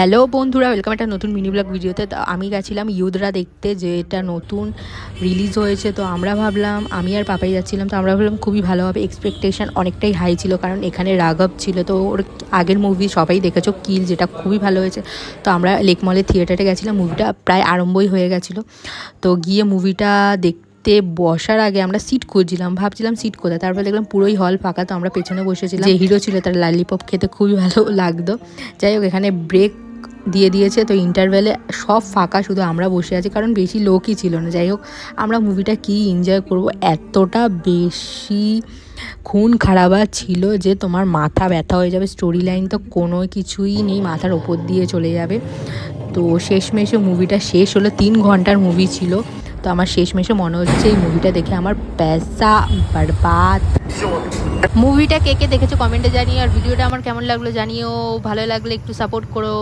Hello বন্ধুরা welcome একটা নতুন মিনি ব্লগ ভিডিওতে। তো আমি গেছিলাম ইউদরা দেখতে, যে এটা নতুন রিলিজ হয়েছে। তো আমরা ভাবলাম, আমি আর পাপাই যাচ্ছিলাম, তো আমরা ভাবলাম খুবই ভালো হবে। এক্সপেকটেশন অনেকটাই হাই ছিল, কারণ এখানে রাঘব ছিল। তো ওর আগের মুভি সবাই দেখেছ কিল যেটা খুবই ভালো হয়েছে। তো আমরা লেকমলের থিয়েটারে গেছিলাম মুভিটা প্রায় আরম্ভই হয়ে গেছিল। তো গিয়ে মুভিটা দেখতে বসার আগে আমরা সিট খুঁজছিলাম, ভাবছিলাম সিট কোথায়? তারপর দেখলাম পুরোই হল ফাঁকা, তো আমরা পেছনে বসেছিলাম। যে হিরো ছিল, তার লালিপপ খেতে খুবই ভালো লাগতো। যাই হোক, এখানে ব্রেক দিয়ে দিয়েছে, তো ইন্টারভেলে সব ফাঁকা, শুধু আমরা বসে আছি, কারণ বেশি লোকই ছিল না। যাই হোক, আমরা মুভিটা কি এনজয় করব? এতটা বেশি খুন খারাপ ছিল যে তোমার মাথা ব্যথা হয়ে যাবে। স্টোরি লাইন তো কোনো কিছুই নেই, মাথার ওপর দিয়ে চলে যাবে। তো শেষমেশে মুভিটা শেষ হলো, তিন ঘণ্টার মুভি ছিল। তো আমার শেষমেশে মনে হচ্ছে এই মুভিটা দেখে আমার পেসা বরবাদ। মুভিটা কে কে দেখেছ কমেন্টে জানিও, আর ভিডিওটা আমার কেমন লাগল জানিও। ভালো লাগলে একটু সাপোর্ট করো।